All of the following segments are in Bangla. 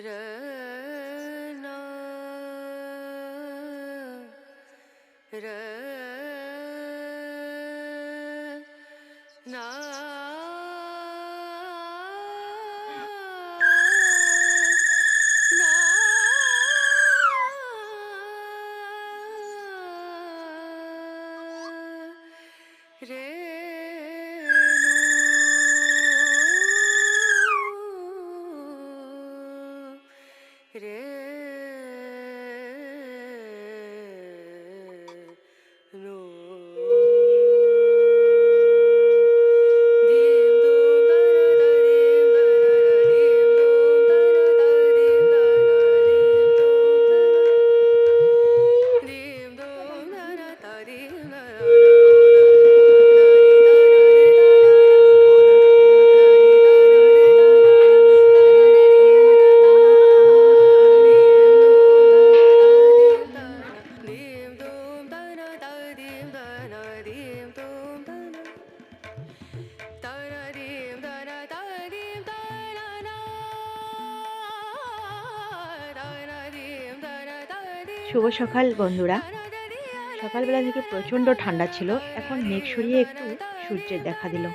रना र সকাল বন্ধুরা। সকালবেলা থেকে প্রচণ্ড ঠান্ডা ছিল। এখন মেঘ সরিয়ে একটু সূর্যের দেখা দিল।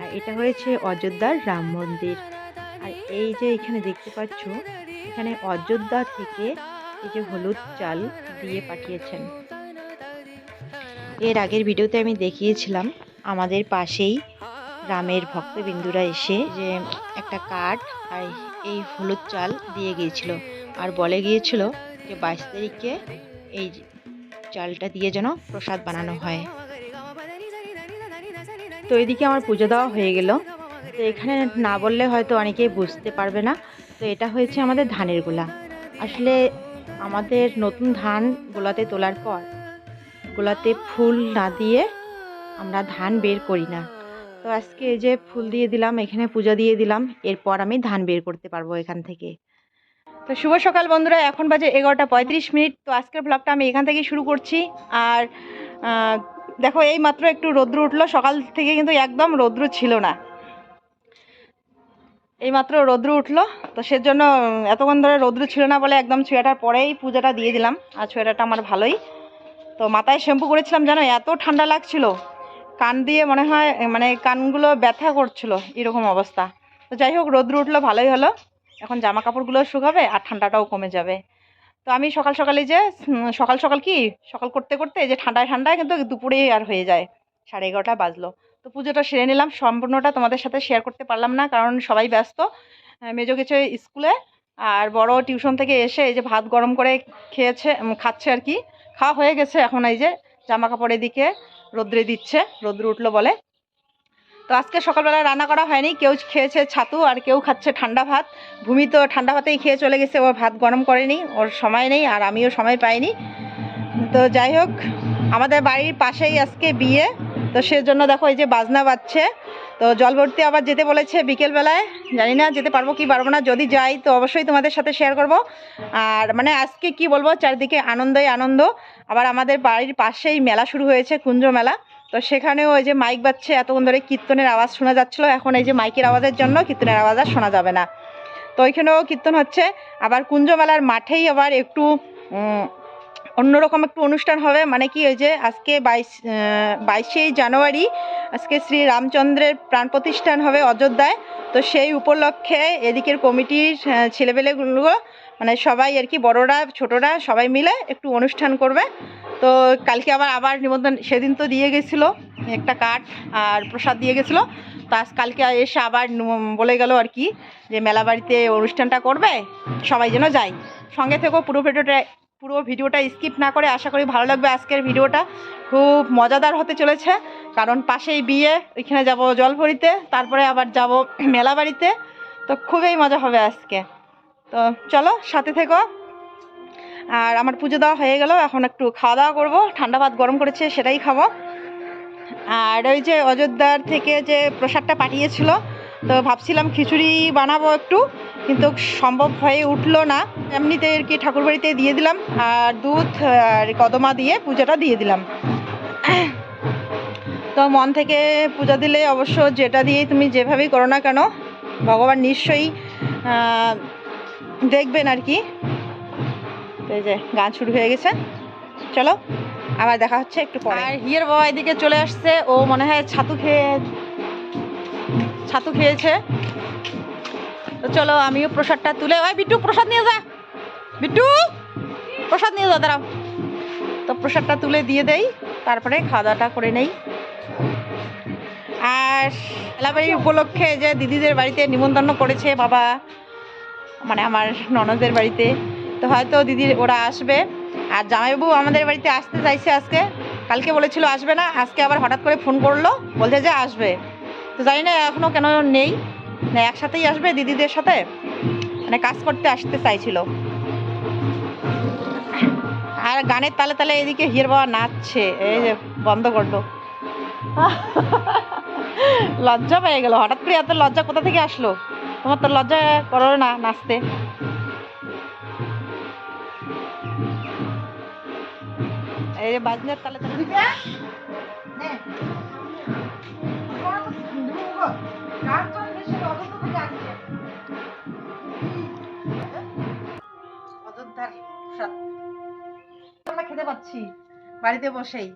আর এটা হয়েছে অযোধ্যার রাম মন্দির। আর এই যে এখানে দেখতে পাচ্ছ, এখানে অযোধ্যা থেকে এই যে হলুদ চাল দিয়ে পাঠিয়েছেন। এর আগের ভিডিওতে আমি দেখিয়েছিলাম, আমাদের পাশেই রামের ভক্তবিন্দুরা এসে যে একটা কাঠ আর এই হলুদ চাল দিয়ে গিয়েছিল। আর বলে গিয়েছিল যে বাইশ তারিখে এই চালটা দিয়ে যেন প্রসাদ বানানো হয়। তো এদিকে আমার পুজো দেওয়া হয়ে গেল। তো এখানে না বললে হয়তো অনেকেই বুঝতে পারবে না। তো এটা হয়েছে আমাদের ধানের গোলা। আসলে আমাদের নতুন ধান গোলাতে তোলার পর গোলাতে ফুল না দিয়ে আমরা ধান বের করি না। তো আজকে এই যে ফুল দিয়ে দিলাম, এখানে পূজা দিয়ে দিলাম, এরপর আমি ধান বের করতে পারব এখান থেকে। তো শুভ সকাল বন্ধুরা, এখন বাজে এগারোটা পঁয়ত্রিশ মিনিট। তো আজকের ব্লগটা আমি এখান থেকেই শুরু করছি। আর দেখো, এই মাত্র একটু রৌদ্র উঠল। সকাল থেকে কিন্তু একদম রৌদ্র ছিল না। এই মাত্র রৌদ্র উঠল। তো সেজন্য এতক্ষণ ধরে রৌদ্র ছিল না বলে একদম সোয়েটার পরেই পূজাটা দিয়ে দিলাম। আর সোয়েটারটা আমার ভালোই। তো মাথায় শ্যাম্পু করেছিলাম, জানো? এত ঠান্ডা লাগছিল। কান দিয়ে মনে হয় মানে কানগুলো ব্যথা করছিল, এরকম অবস্থা। তো যাই হোক, রৌদ্র উঠল, ভালোই হলো। এখন জামা কাপড়গুলো শুকাবে আর ঠান্ডাটাও কমে যাবে। তো আমি সকাল সকালে যে সকাল সকাল কি, সকাল করতে করতে যে ঠান্ডায় ঠান্ডায় কিন্তু দুপুরেই আর হয়ে যায়, সাড়ে এগারোটা বাজলো। তো পুজোটা সেরে নিলাম, সম্পূর্ণটা তোমাদের সাথে শেয়ার করতে পারলাম না কারণ সবাই ব্যস্ত। মেজো গেছে স্কুলে আর বড় টিউশন থেকে এসে এই যে ভাত গরম করে খেয়েছে খাচ্ছে আর কি। খাওয়া হয়ে গেছে এখন এই যে জামা কাপড় এদিকে রোদ্রে দিচ্ছে, রোদ্র উঠল বলে। তো আজকে সকালবেলা রান্না করা হয়নি। কেউ খেয়েছে ছাতু আর কেউ খাচ্ছে ঠান্ডা ভাত। ভূমি তো ঠান্ডা ভাতেই খেয়ে চলে গেছে ও ভাত গরম করেনি, ওর সময় নেই আর আমিও সময় পাইনি। তো যাই হোক, আমাদের বাড়ির পাশেই আজকে বিয়ে, তো সেজন্য দেখো এই যে বাজনা বাজছে। তো জল ভর্তি আবার যেতে বলেছে বিকেলবেলায়। জানি না যেতে পারব কি পারব না, যদি যাই তো অবশ্যই তোমাদের সাথে শেয়ার করব। আর মানে আজকে কি বলব, চারিদিকে আনন্দই আনন্দ। আবার আমাদের বাড়ির পাশেই মেলা শুরু হয়েছে, কুঞ্জ মেলা। তো সেখানেও ওই যে মাইক বাজছে, এতক্ষণ ধরে কীর্তনের আওয়াজ শোনা যাচ্ছিল, এখন এই যে মাইকের আওয়াজের জন্য কীর্তনের আওয়াজ আর শোনা যাবে না। তো ওইখানেও কীর্তন হচ্ছে, আবার কুঞ্জমেলার মাঠেই আবার একটু অন্যরকম একটু অনুষ্ঠান হবে মানে কি ওই যে আজকে বাইশ বাইশে জানুয়ারি, আজকে শ্রী রামচন্দ্রের প্রাণ প্রতিষ্ঠান হবে অযোধ্যায়। তো সেই উপলক্ষে এদিকের কমিটির ছেলেপেলেগুলো মানে সবাই আর কি, বড়রা, ছোটরা সবাই মিলে একটু অনুষ্ঠান করবে। তো কালকে আবার আবার নিমন্ত্রণ, সেদিন তো দিয়ে গেছিল একটা কাঠ আর প্রসাদ দিয়ে গেছিল। তো কালকে এসে আবার বলে গেল আর কি যে মেলা বাড়িতে অনুষ্ঠানটা করবে, সবাই যেন যায়। সঙ্গে থেকেও পুরো ভিডিওটা পুরো ভিডিওটা স্কিপ না করে আশা করি ভালো লাগবে আজকের ভিডিওটা। খুব মজাদার হতে চলেছে, কারণ পাশেই বিয়ে, ওইখানে যাব জল ভরিতে তারপরে আবার যাব মেলা বাড়িতে। তো খুবই মজা হবে আজকে। তো চলো, সাথে থেকো। আর আমার পুজো দেওয়া হয়ে গেল, এখন একটু খাওয়া দাওয়া করব। ঠান্ডা ভাত গরম করেছে, সেটাই খাব। আর ওই যে অযোধ্যার থেকে যে প্রসাদটা পাঠিয়েছিল, তো ভাবছিলাম খিচুড়ি বানাবো একটু, কিন্তু সম্ভব হয়ে উঠল না। এমনিতে আর কি ঠাকুরবাড়িতে দিয়ে দিলাম, আর দুধ আর কদমা দিয়ে পূজাটা দিয়ে দিলাম। তো মন থেকে পূজা দিলে অবশ্য যেটা দিয়েই তুমি যেভাবেই করো না কেন, ভগবান নিশ্চয়ই দেখবেন আর কি। এই যে গান শুরু হয়ে গেছে। চলো, আবার দেখা হচ্ছে একটু পরে। আর হিয়ের বাবা এদিকে চলে আসছে। ও মনে হয় ছাতু খেয়ে, ছাতু খেয়েছে। তো চলো, আমিও প্রসাদটা তুলে, ওই বিট্টু প্রসাদ নিয়ে যা। বিট্টু, প্রসাদ নিয়ে যা, দাঁড়াও। তো প্রসাদটা তুলে দিয়ে দেই, তারপরে খাওয়া দাওয়াটা করে নেই। আর এলাবাড়ির উপলক্ষে যে দিদিদের বাড়িতে নিমন্ত্রণ করেছে বাবা মানে আমার ননদের বাড়িতে। তো হয়তো দিদির ওরা আসবে। আর জামাইবাবু আমাদের বাড়িতে আসতে চাইছে আজকে। কালকে বলেছিল আসবে না, আজকে আবার হঠাৎ করে ফোন করল, বলছে যে আসবে। তো জানি না এখনও কেন নেই। না, একসাথেই আসবে দিদিদের সাথে? মানে কাজ করতে আসতে চাইছিল। আর গানের তালে তালে এদিকে হিয়ের বাবা নাচছে, এই যে বন্ধ করল। লজ্জা পেয়ে গেল, হঠাৎ করে এত লজ্জা কোথা থেকে আসলো? তোমার তো লজ্জা করো না নাচতে। এই যে বাজনার তালে খেতে পাচ্ছি বাড়িতে বসেই।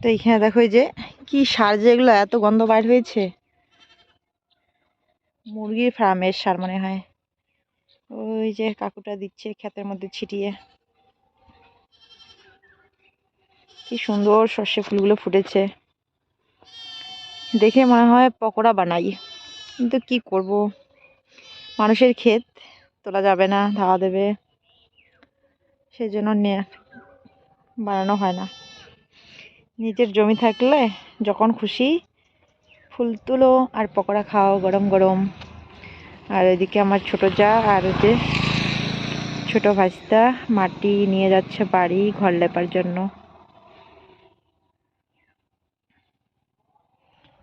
তো এইখানে দেখো যে, কি সার যেগুলো এত গন্ধ বাইর হয়েছে। মুরগির ফার্মের সার মনে হয়। ওই যে কাকুটা দিচ্ছে ক্ষেতের মধ্যে ছিটিয়ে। কি সুন্দর সর্ষে ফুলগুলো ফুটেছে। দেখে মনে হয় পকোড়া বানাই। কিন্তু কি করব? মানুষের ক্ষেত তোলা যাবে না, ধাওয়া দেবে। সেজন্য বানানো হয় না। নিজের জমি থাকলে যখন খুশি ফুল তুলো আর পকোড়া খাও গরম গরম। আর এদিকে আমার ছোট যা আর যে ছোট ভাইস্তা মাটি নিয়ে যাচ্ছে বাড়ি ঘর লেপার জন্য।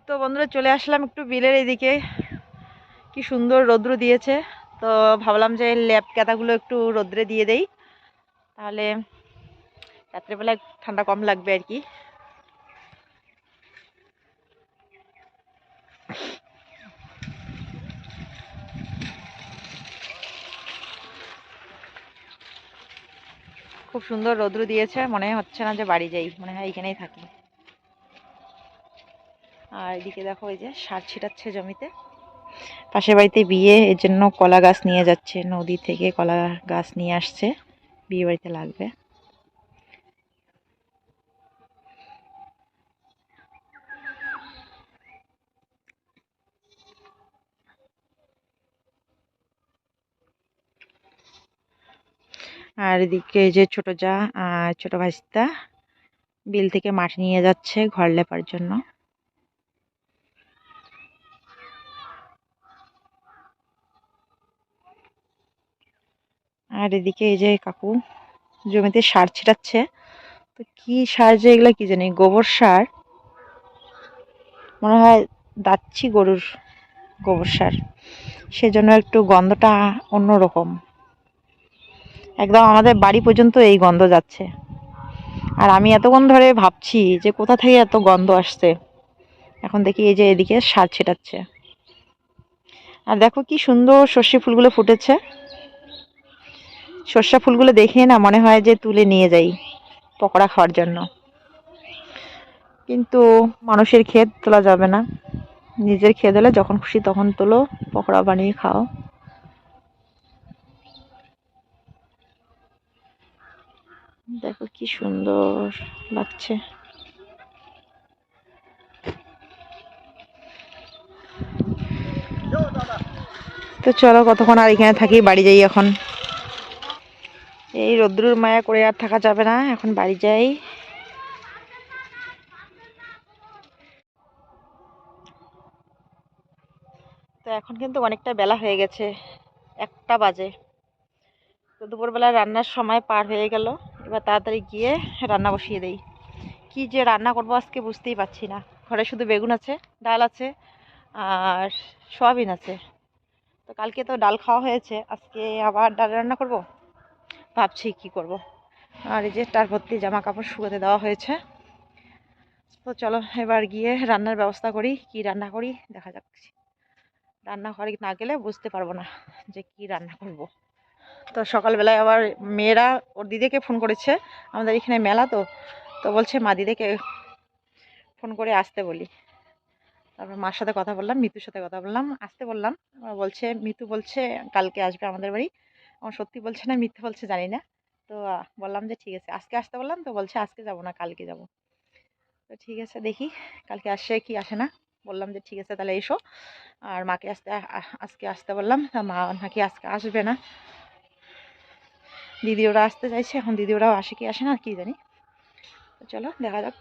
তো বন্ধুরা চলে আসলাম একটু বিলের এদিকে। কি সুন্দর রৌদ্র দিয়েছে। তো ভাবলাম যে ল্যাপ কাতাগুলো একটু রোদ্রে দিয়ে দেই। তাহলে রাত্রেবেলা ঠান্ডা কম লাগবে আর কি। খুব সুন্দর রৌদ্র দিয়েছে, মনে হচ্ছে না যে বাড়ি যাই, মনে হয় এখানেই থাকি। আর এদিকে দেখো ওই যে সার ছিটাচ্ছে জমিতে। পাশের বাড়িতে বিয়ে, এর জন্য কলা গাছ নিয়ে যাচ্ছে, নদী থেকে কলা গাছ নিয়ে আসছে, বিয়ে বাড়িতে লাগবে। আর এদিকে যে ছোট যা ছোট ভাইস্তা বিল থেকে মাঠ নিয়ে যাচ্ছে ঘর লেপার জন্য। আর এদিকে এই যে কাকু জমিতে সার ছিটাচ্ছে। তো কি সার যে এগুলো কি জানি, গোবর সার? মনে হয় দাচ্ছি গরুর গোবর সার। সেজন্য একটু গন্ধটা অন্যরকম। একদম আমাদের বাড়ি পর্যন্ত এই গন্ধ যাচ্ছে। আর আমি এতক্ষণ ধরে ভাবছি যে কোথা থেকে এত গন্ধ আসছে। এখন দেখি এই যে এদিকে সার ছেটাচ্ছে। আর দেখো কি সুন্দর সর্ষে ফুলগুলো ফুটেছে। সর্ষা ফুলগুলো দেখে না মনে হয় যে তুলে নিয়ে যাই পকোড়া খাওয়ার জন্য। কিন্তু মানুষের ক্ষেত তোলা যাবে না। নিজের ক্ষেত হলে যখন খুশি তখন তোলো পকোড়া বানিয়ে খাও। দেখো কি সুন্দর লাগছে। তো চলো কতক্ষণ আর এখানে থাকি, বাড়ি যাই এখন। এই রোদ্রুর মায়া করে আর থাকা যাবে না, এখন বাড়ি যাই। তো এখন কিন্তু অনেকটা বেলা হয়ে গেছে, একটা বাজে। তো দুপুরবেলা রান্নার সময় পার হয়ে গেল। এবার তাড়াতাড়ি গিয়ে রান্না বসিয়ে দেই। কি যে রান্না করব আজকে বুঝতেই পারছি না। ঘরে শুধু বেগুন আছে, ডাল আছে, আর সয়াবিন আছে। তো কালকে তো ডাল খাওয়া হয়েছে, আজকে আবার ডাল রান্না করব? ভাবছি কি করব। আর এই যে তার ভর্তি জামা কাপড় শুকোতে দেওয়া হয়েছে। তো চলো এবার গিয়ে রান্নার ব্যবস্থা করি, কি রান্না করি দেখা যাক। রান্না ঘরে না গেলে বুঝতে পারব না যে কি রান্না করব। তো সকালবেলায় আবার মেয়েরা ওর দিদিকে ফোন করেছে, আমাদের এখানে মেলা তো তো বলছে মা দিদিকে ফোন করে আসতে বলি। তারপর মার সাথে কথা বললাম, মিতুর সাথে কথা বললাম, আসতে বললাম। বলছে, মিতু বলছে, কালকে আসবে আমাদের বাড়ি। আমার সত্যি বলছে না, মিথ্যে বলছে জানি না। তো বললাম যে ঠিক আছে, আজকে আসতে বললাম, তো বলছে আজকে যাব না, কালকে যাব। তো ঠিক আছে, দেখি কালকে আসে কি আসে না। বললাম যে ঠিক আছে, তাহলে এসো। আর মাকে আসতে আজকে আসতে বললাম মা নাকি আজকে আসবে না। দিদি ওরা আসতে চাইছে, এখন দিদি ওরাও আসে কি আসে না কি জানি। চলো, দেখা যাক।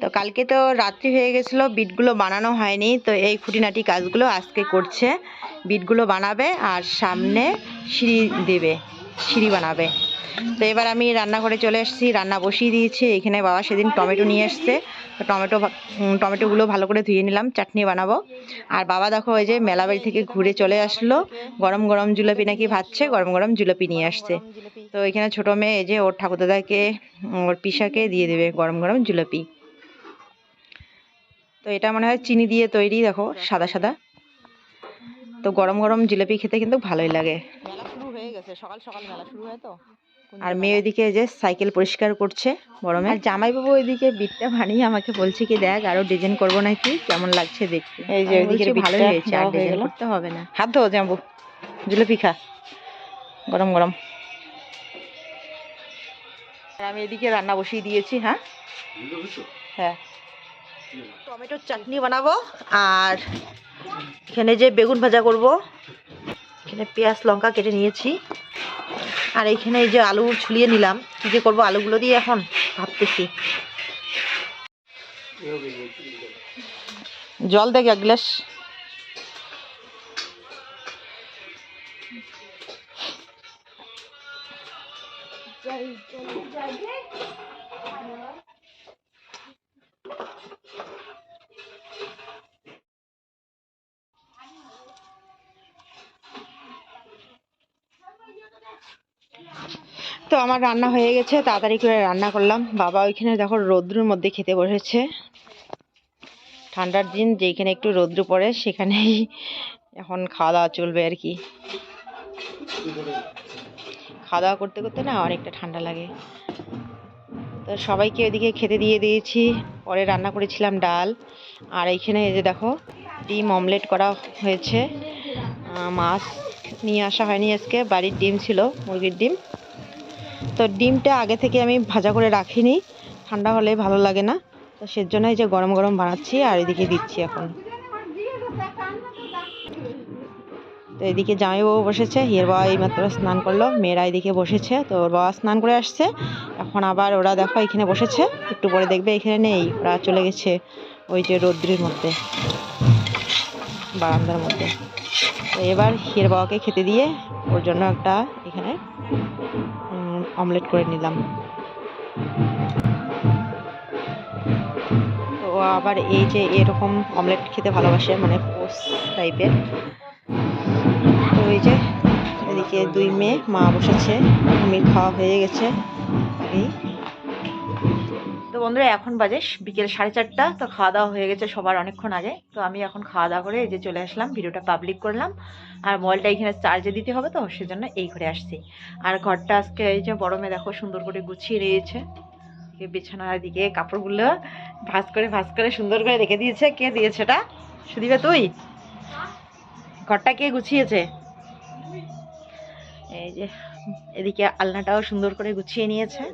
তো কালকে তো রাত্রি হয়ে গেছিল, বিটগুলো বানানো হয়নি, তো এই খুঁটিনাটি কাজগুলো আজকে করছে। বিটগুলো বানাবে আর সামনে সিঁড়ি দেবে, সিঁড়ি বানাবে। তো এবার আমি রান্নাঘরে চলে এসেছি, রান্না বসিয়ে দিয়েছি, এখানে বাবা সেদিন টমেটো নিয়ে এসছে। টমেটো টমেটোগুলো ভালো করে ধুয়ে নিলাম, চাটনি বানাবো। আর বাবা দেখো ওই যে মেলা বাড়ি থেকে ঘুরে চলে আসলো, গরম গরম জিলাপি নাকি ভাজছে, গরম গরম জিলাপি নিয়ে আসছে। তো এখানে ছোট মেয়ে এই যে ওর ঠাকুরদাদাকে ওর পিসাকে দিয়ে দেবে গরম গরম জিলাপি। তো এটা মনে হয় চিনি দিয়ে তৈরি, দেখো, সাদা সাদা। তো গরম গরম জিলাপি খেতে কিন্তু ভালোই লাগে। মেলা শুরু হয়ে গেছে, সকাল সকাল মেলা শুরু হয় তো? আর মেয়ে ওইদিকে যে সাইকেল পরিষ্কার করছে গরমে। আর জামাইবাবু ওইদিকে বিটটা বানিয়ে আমাকে বলছে কি দেখ আরও ডিজাইন করব নাকি কেমন লাগছে দেখতে? এই যে ওইদিকে ভালো হয়েছে আর ডিজাইন করতে হবে না। হাত ধো জাম্বু জিলাপি খা। গরম গরম। আমি এদিকে রান্না বসিয়ে দিয়েছি হ্যাঁ? হ্যাঁ। টমেটোর চাটনি বানাবো আর এখানে যে বেগুন ভাজা করব এখানে পেঁয়াজ লঙ্কা কেটে নিয়েছি। আর এইখানে এই যে আলু ছুলিয়ে নিলাম। কি যে করব আলুগুলো দিয়ে এখন ভাবতেছি। জল দেখ এক গ্লাস। আমার রান্না হয়ে গেছে, তাড়াতাড়ি করে রান্না করলাম। বাবা ওইখানে দেখো রৌদ্রের মধ্যে খেতে বসেছে। ঠান্ডার দিন যেখানে একটু রৌদ্র পড়ে, সেখানেই এখন খাওয়া দাওয়া চলবে আর কি। খাওয়া দাওয়া করতে করতে না অনেকটা ঠান্ডা লাগে। তো সবাইকে ওইদিকে খেতে দিয়ে দিয়েছি। পরে রান্না করেছিলাম ডাল। আর এইখানে এই যে দেখো, ডিম অমলেট করা হয়েছে। মাছ নিয়ে আসা হয়নি আজকে, বাড়ির ডিম ছিল, মুরগির ডিম। তো ডিমটা আগে থেকে আমি ভাজা করে রাখিনি। ঠান্ডা হলে ভালো লাগে না। তো সেজন্য এই যে গরম গরম বানাচ্ছি আর এদিকে দিচ্ছি এখন। তো এদিকে জামাইবাবু বসেছে, হিয়ের বাবা এইমাত্র স্নান করল, মেয়েরা এদিকে বসেছে। তো ওর বাবা স্নান করে আসছে। এখন আবার ওরা দেখো এখানে বসেছে, একটু পরে দেখবে এখানে নেই। ওরা চলে গেছে ওই যে রৌদ্রের মধ্যে, বারান্দার মধ্যে। তো এবার হিয়ের বাবাকে খেতে দিয়ে ওর জন্য একটা এখানে অমলেট করে নিলাম। তো আবার এই যে এরকম অমলেট খেতে ভালোবাসে মানে পোস্ট টাইপের। তো এই যে এদিকে দুই মেয়ে মা বসেছে মেয়ে খাওয়া হয়ে গেছে। তো বন্ধুরা, এখন বাজে বিকেল সাড়ে চারটা, তো খাওয়া দাওয়া হয়ে গেছে সবার অনেকক্ষণ আগে। তো আমি এখন খাওয়া দাওয়া করে এই যে চলে আসলাম, ভিডিওটা পাবলিক করলাম। আর মোবাইলটা এখানে চার্জে দিতে হবে তো, সেজন্য এই ঘরে আসছি। আর ঘরটা আজকে এই যে বড় মেয়ে দেখো, সুন্দর করে গুছিয়ে নিয়েছে। বিছানার দিকে কাপড়গুলো ভাঁজ করে ভাঁজ করে সুন্দর করে রেখে দিয়েছে। কে দিয়েছে এটা? সুদীপা, তুই? ঘরটা কে গুছিয়েছে? এই যে, এদিকে আলনাটাও সুন্দর করে গুছিয়ে নিয়েছে।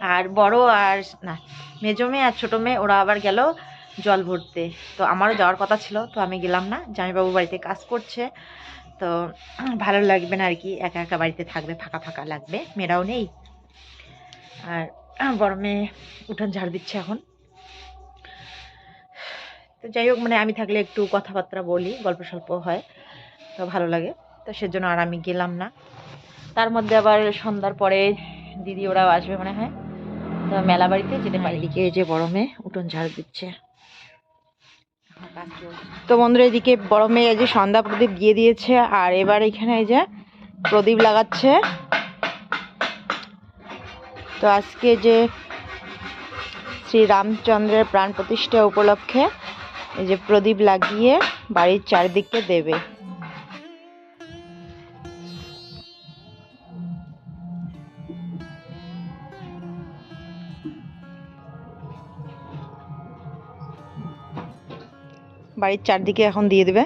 আর বড় আর না, মেজো মেয়ে আর ছোটো মেয়ে, ওরা আবার গেল জল ভরতে। তো আমারও যাওয়ার কথা ছিল, তো আমি গেলাম না। জামাইবাবু বাড়িতে কাজ করছে, তো ভালো লাগবে না আর কি, একা একা বাড়িতে থাকবে, ফাঁকা ফাঁকা লাগবে, মেয়েরাও নেই। আর বড় মেয়ে উঠান ঝাড় দিচ্ছে এখন। তো যাই হোক মানে আমি থাকলে একটু কথাবার্তা বলি, গল্প সল্প হয়, তো ভালো লাগে। তো সেজন্য আর আমি গেলাম না। তার মধ্যে আবার সন্ধ্যার পরে দিদি ওরাও আসবে মনে হয়। মেলা বাড়িতে যেতে পারি এদিকে এই যে বড় মেয়ে উঠোন ঝাড় দিচ্ছে। তো বন্ধুরা এদিকে বড় মেয়ে এই যে সন্ধ্যা প্রদীপ দিয়ে দিয়েছে আর এবার এখানে এই যে প্রদীপ লাগাচ্ছে। তো আজকে যে শ্রী রামচন্দ্রের প্রাণ প্রতিষ্ঠা উপলক্ষে এই যে প্রদীপ লাগিয়ে বাড়ির চারিদিকে দেবে। বাড়ির চারদিকে এখন দিয়ে দেবে।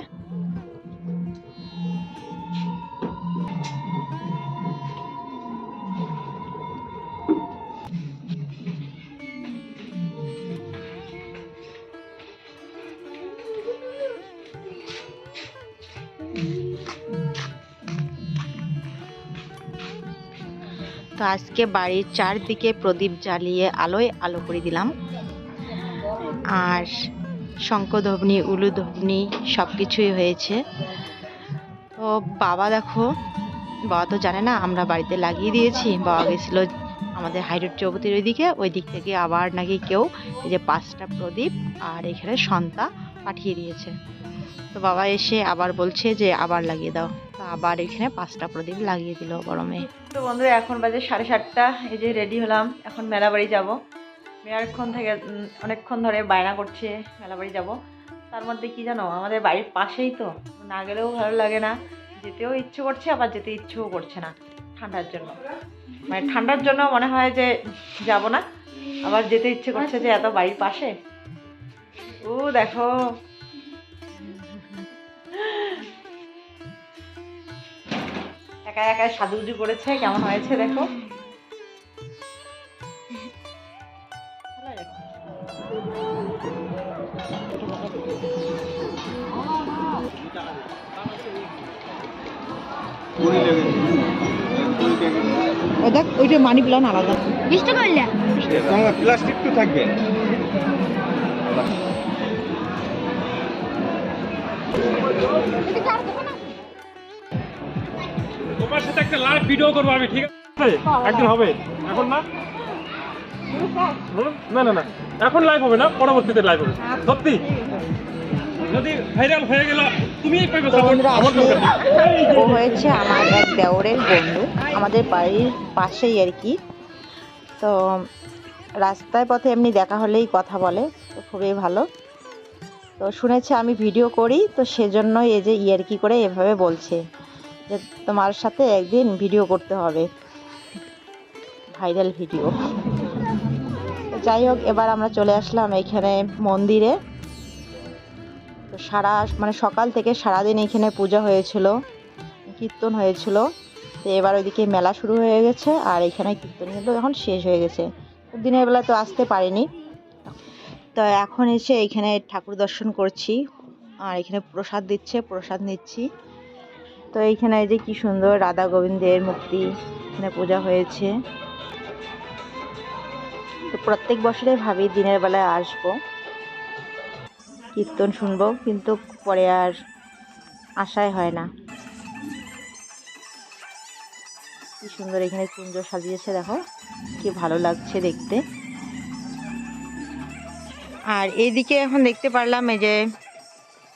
তো আজকে বাড়ির চারদিকে প্রদীপ জ্বালিয়ে আলোয় আলো করে দিলাম। আর শঙ্কধ্বনি উলুধ্বনি সব কিছুই হয়েছে। তো বাবা দেখো, বাবা তো জানে না, আমরা বাড়িতে লাগিয়ে দিয়েছি। বাবা গেছিল আমাদের হাইরোড চৌপতির ওইদিকে ওই দিক থেকে আবার নাকি কেউ এই যে পাঁচটা প্রদীপ আর এখানে সন্তা পাঠিয়ে দিয়েছে। তো বাবা এসে আবার বলছে যে আবার লাগিয়ে দাও। তো আবার এখানে পাঁচটা প্রদীপ লাগিয়ে দিল গরমে। তো বন্ধুরা, এখন বাজে সাড়ে সাতটা, এই যে রেডি হলাম। এখন মেলা বাড়ি যাব। মেয়ারক্ষণ থেকে অনেকক্ষণ ধরে বায়না করছে, মেলা বাড়ি যাব। তার মধ্যে কি জানো, আমাদের বাড়ির পাশেই তো, না গেলেও ভালো লাগে না। যেতেও ইচ্ছে করছে, আবার যেতে ইচ্ছেও করছে না, ঠান্ডার জন্য। মানে ঠান্ডার জন্য মনে হয় যে যাব না, আবার যেতে ইচ্ছে করছে যে এত বাড়ির পাশে। ও, দেখো। একা একা সাজুগুজু করেছে, কেমন হয়েছে দেখো। ওই দেখ ওইটা মানি প্লান আলাদা। প্লাস্টিক তো থাকবে। তোমার সাথে একটা লাইভ ভিডিও করব আমি ঠিক আছে? একদিন হবে। এখন না? না না না। এখন লাইভ হবে না পরবর্তীতে লাইভ হবে। সত্যি? যদি ভাইরাল হয়ে গেল পাইবে। ও হয়েছে আমার এক দেওরের বন্ধু আমাদের বাড়ির পাশেই আর কি। তো রাস্তায় পথে এমনি দেখা হলেই কথা বলে তো খুবই ভালো। তো শুনেছে আমি ভিডিও করি তো সেজন্যই এই যে ইয়ারকি করে এভাবে বলছে যে তোমার সাথে একদিন ভিডিও করতে হবে ভাইরাল ভিডিও। যাই হোক এবার আমরা চলে আসলাম এইখানে মন্দিরে। তো সারা মানে সকাল থেকে সারাদিন এখানে পূজা হয়েছিল, কীর্তন হয়েছিল। তো এবার ওইদিকে মেলা শুরু হয়ে গেছে আর এখানে কীর্তন কিন্তু এখন শেষ হয়ে গেছে। দিনের বেলা তো আসতে পারিনি। তো এখন এসে এখানে ঠাকুর দর্শন করছি আর এখানে প্রসাদ দিচ্ছে, প্রসাদ নিচ্ছি। তো এইখানে এই যে কি সুন্দর রাধা গোবিন্দের মূর্তি এখানে পূজা হয়েছে। তো প্রত্যেক বছরে ভাবি দিনের বেলায় আসব। কীর্তন শুনব, কিন্তু পরে আর আশাই হয় না। কি সুন্দর এখানে কুঞ্জ সাজিয়েছে, দেখো। কি ভালো লাগছে দেখতে। আর এইদিকে এখন দেখতে পারলাম এই যে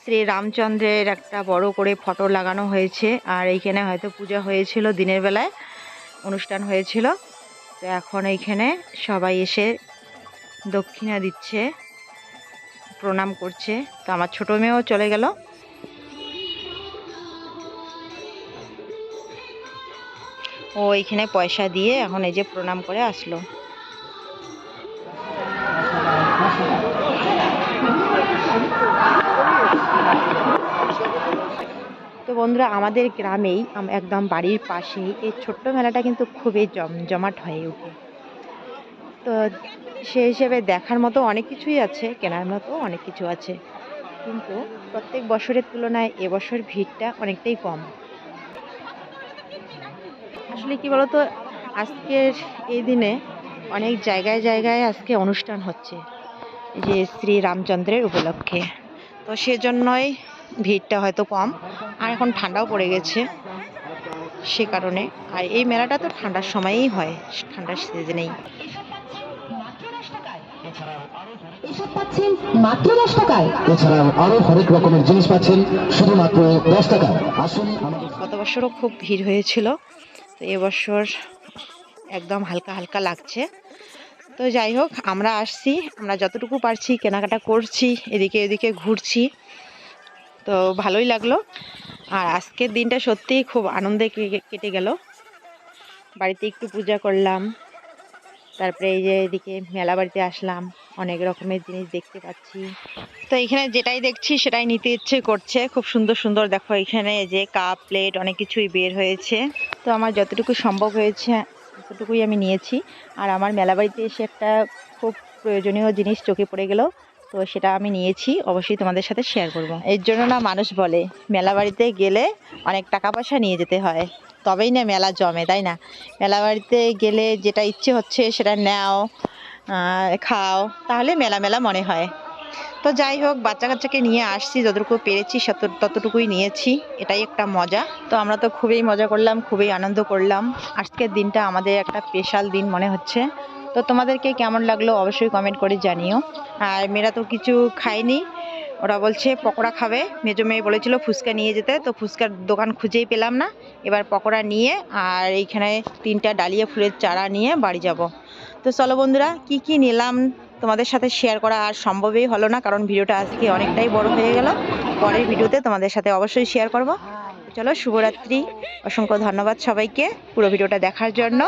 শ্রী রামচন্দ্রের একটা বড় করে ফটো লাগানো হয়েছে, আর এইখানে হয়তো পূজা হয়েছিল দিনের বেলায়, অনুষ্ঠান হয়েছিল। তো এখন এইখানে সবাই এসে দক্ষিণা দিচ্ছে। প্রণাম করছে। তো আমার ছোটো মেয়েও চলে গেল। ও এইখানে পয়সা দিয়ে এখন এই যে প্রণাম করে আসলো। তো বন্ধুরা, আমাদের গ্রামেই একদম বাড়ির পাশেই এই ছোট্ট মেলাটা কিন্তু খুবই জমজমাট হয়ে ওঠে। তো সে হিসেবে দেখার মতো অনেক কিছুই আছে, কেনার মতো অনেক কিছু আছে। কিন্তু প্রত্যেক বছরের তুলনায় এবছর ভিড়টা অনেকটাই কম। আসলে কি বলতো, আজকের এই দিনে অনেক জায়গায় জায়গায় আজকে অনুষ্ঠান হচ্ছে যে শ্রী রামচন্দ্রের উপলক্ষে। তো সেজন্যই ভিড়টা হয়তো কম, আর এখন ঠান্ডাও পড়ে গেছে সে কারণে। আর এই মেলাটা তো ঠান্ডার সময়ই হয়, ঠান্ডার সিজনেই এসব পাচ্ছেন মাত্র দশ টাকায়। এছাড়াও আরও হরেক রকমের জিনিস পাচ্ছেন শুধুমাত্র দশ টাকায়। আসুন। আমাদের গত বছরও খুব ভিড় হয়েছিল তো এবছর একদম হালকা হালকা লাগছে। তো যাই হোক আমরা আসছি আমরা যতটুকু পারছি কেনাকাটা করছি এদিকে এদিকে ঘুরছি। তো ভালোই লাগল। আর আজকের দিনটা সত্যিই খুব আনন্দে কেটে গেল। বাড়িতে একটু পূজা করলাম তারপরে এই যে এদিকে মেলা বাড়িতে আসলাম। অনেক রকমের জিনিস দেখতে পাচ্ছি। তো এখানে যেটাই দেখছি সেটাই নিতে ইচ্ছে করছে। খুব সুন্দর সুন্দর দেখো এখানে যে কাপ, প্লেট অনেক কিছুই বের হয়েছে। তো আমার যতটুকু সম্ভব হয়েছে ততটুকুই আমি নিয়েছি। আর আমার মেলা বাড়িতে এসে একটা খুব প্রয়োজনীয় জিনিস চোখে পড়ে গেল, তো সেটা আমি নিয়েছি। অবশ্যই তোমাদের সাথে শেয়ার করব। এর জন্য না মানুষ বলে মেলা বাড়িতে গেলে অনেক টাকা পয়সা নিয়ে যেতে হয়। তবেই না মেলা জমে, তাই না? মেলা বাড়িতে গেলে যেটা ইচ্ছে হচ্ছে সেটা নাও। খাও। তাহলে মেলা মেলা মনে হয়। তো যাই হোক বাচ্চা কাচ্চাকে নিয়ে আসছি, যতটুকু পেরেছি ততটুকুই নিয়েছি। এটাই একটা মজা। তো আমরা তো খুবই মজা করলাম, খুবই আনন্দ করলাম। আজকের দিনটা আমাদের একটা স্পেশাল দিন মনে হচ্ছে। তো তোমাদেরকে কেমন লাগল অবশ্যই কমেন্ট করে জানিও। আর মেয়েরা তো কিছু খায়নি। ওরা বলছে, পকোড়া খাবে। মেজো মেয়ে বলেছিল ফুচকা নিয়ে যেতে। তো ফুচকার দোকান খুঁজেই পেলাম না। এবার পকোড়া নিয়ে আর এইখানে তিনটা ডালিয়া ফুলের চারা নিয়ে বাড়ি যাব। তো চলো বন্ধুরা, কি কি নিলাম তোমাদের সাথে শেয়ার করা আর সম্ভবই হলো না, কারণ ভিডিওটা আজকে অনেকটাই বড় হয়ে গেল। পরের ভিডিওতে তোমাদের সাথে অবশ্যই শেয়ার করব। চলো, শুভরাত্রি। অসংখ্য ধন্যবাদ সবাইকে পুরো ভিডিওটা দেখার জন্য।